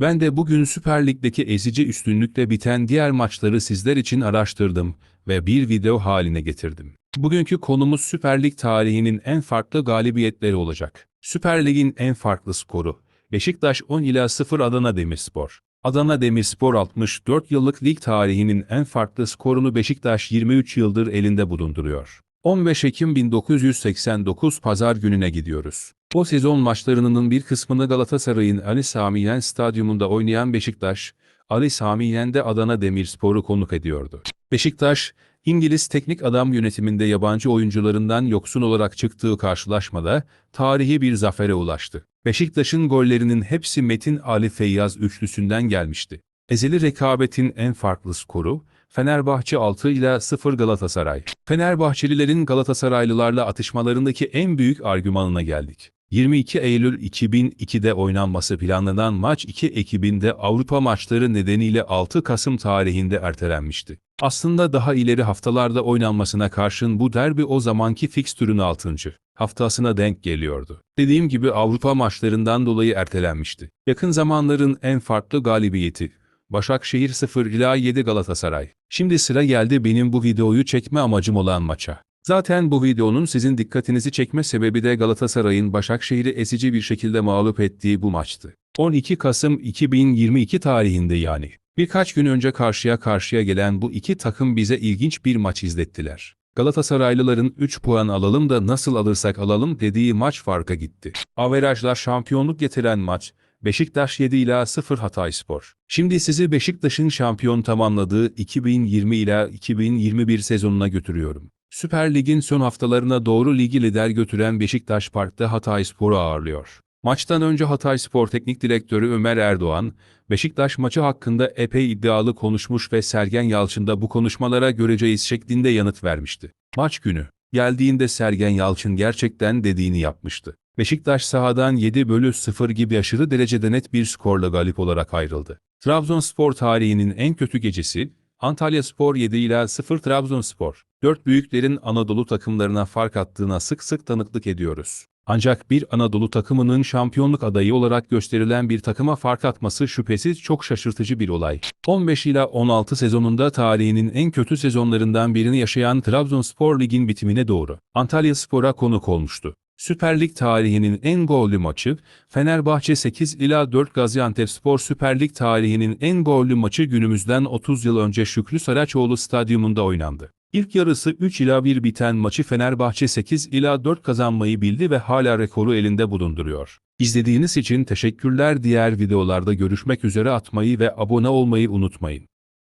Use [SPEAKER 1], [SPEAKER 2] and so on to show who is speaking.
[SPEAKER 1] Ben de bugün Süper Lig'deki ezici üstünlükle biten diğer maçları sizler için araştırdım ve bir video haline getirdim. Bugünkü konumuz Süper Lig tarihinin en farklı galibiyetleri olacak. Süper Lig'in en farklı skoru. Beşiktaş 10 ila 0 Adana Demirspor. Adana Demirspor 64 yıllık lig tarihinin en farklı skorunu Beşiktaş 23 yıldır elinde bulunduruyor. 15 Ekim 1989 Pazar gününe gidiyoruz. O sezon maçlarının bir kısmını Galatasaray'ın Ali Sami Yen Stadyumunda oynayan Beşiktaş, Ali Sami Yen'de Adana Demirspor'u konuk ediyordu. Beşiktaş, İngiliz teknik adam yönetiminde yabancı oyuncularından yoksun olarak çıktığı karşılaşmada tarihi bir zafere ulaştı. Beşiktaş'ın gollerinin hepsi Metin Ali Feyyaz üçlüsünden gelmişti. Ezeli rekabetin en farklı skoru, Fenerbahçe 6 ile 0 Galatasaray. Fenerbahçelilerin Galatasaraylılarla atışmalarındaki en büyük argümanına geldik. 22 Eylül 2002'de oynanması planlanan maç 2 Ekim'inde Avrupa maçları nedeniyle 6 Kasım tarihinde ertelenmişti. Aslında daha ileri haftalarda oynanmasına karşın bu derbi o zamanki fikstürün 6. haftasına denk geliyordu. Dediğim gibi Avrupa maçlarından dolayı ertelenmişti. Yakın zamanların en farklı galibiyeti. Başakşehir 0 ila 7 Galatasaray. Şimdi sıra geldi benim bu videoyu çekme amacım olan maça. Zaten bu videonun sizin dikkatinizi çekme sebebi de Galatasaray'ın Başakşehir'i esici bir şekilde mağlup ettiği bu maçtı. 12 Kasım 2022 tarihinde yani. Birkaç gün önce karşıya karşıya gelen bu iki takım bize ilginç bir maç izlettiler. Galatasaraylıların 3 puan alalım da nasıl alırsak alalım dediği maç farka gitti. Averajlar şampiyonluk getiren maç, Beşiktaş 7 ila 0 Hatayspor. Şimdi sizi Beşiktaş'ın şampiyon tamamladığı 2020 ila 2021 sezonuna götürüyorum. Süper Lig'in son haftalarına doğru ligi lider götüren Beşiktaş Park'ta Hatayspor'u ağırlıyor. Maçtan önce Hatayspor Teknik Direktörü Ömer Erdoğan, Beşiktaş maçı hakkında epey iddialı konuşmuş ve Sergen Yalçın da bu konuşmalara göreceğiz şeklinde yanıt vermişti. Maç günü, geldiğinde Sergen Yalçın gerçekten dediğini yapmıştı. Beşiktaş sahadan 7 bölü 0 gibi aşırı derecede net bir skorla galip olarak ayrıldı. Trabzonspor tarihinin en kötü gecesi, Antalya Spor 7 ila 0 Trabzonspor. Dört büyüklerin Anadolu takımlarına fark attığına sık sık tanıklık ediyoruz. Ancak bir Anadolu takımının şampiyonluk adayı olarak gösterilen bir takıma fark atması şüphesiz çok şaşırtıcı bir olay. 15 ila 16 sezonunda tarihinin en kötü sezonlarından birini yaşayan Trabzonspor ligin bitimine doğru Antalya Spor'a konuk olmuştu. Süper Lig tarihinin en gollü maçı, Fenerbahçe 8 ila 4 Gaziantepspor Süper Lig tarihinin en gollü maçı günümüzden 30 yıl önce Şükrü Saraçoğlu Stadyumunda oynandı. İlk yarısı 3 ila 1 biten maçı Fenerbahçe 8 ila 4 kazanmayı bildi ve hala rekoru elinde bulunduruyor. İzlediğiniz için teşekkürler diğer videolarda görüşmek üzere atmayı ve abone olmayı unutmayın.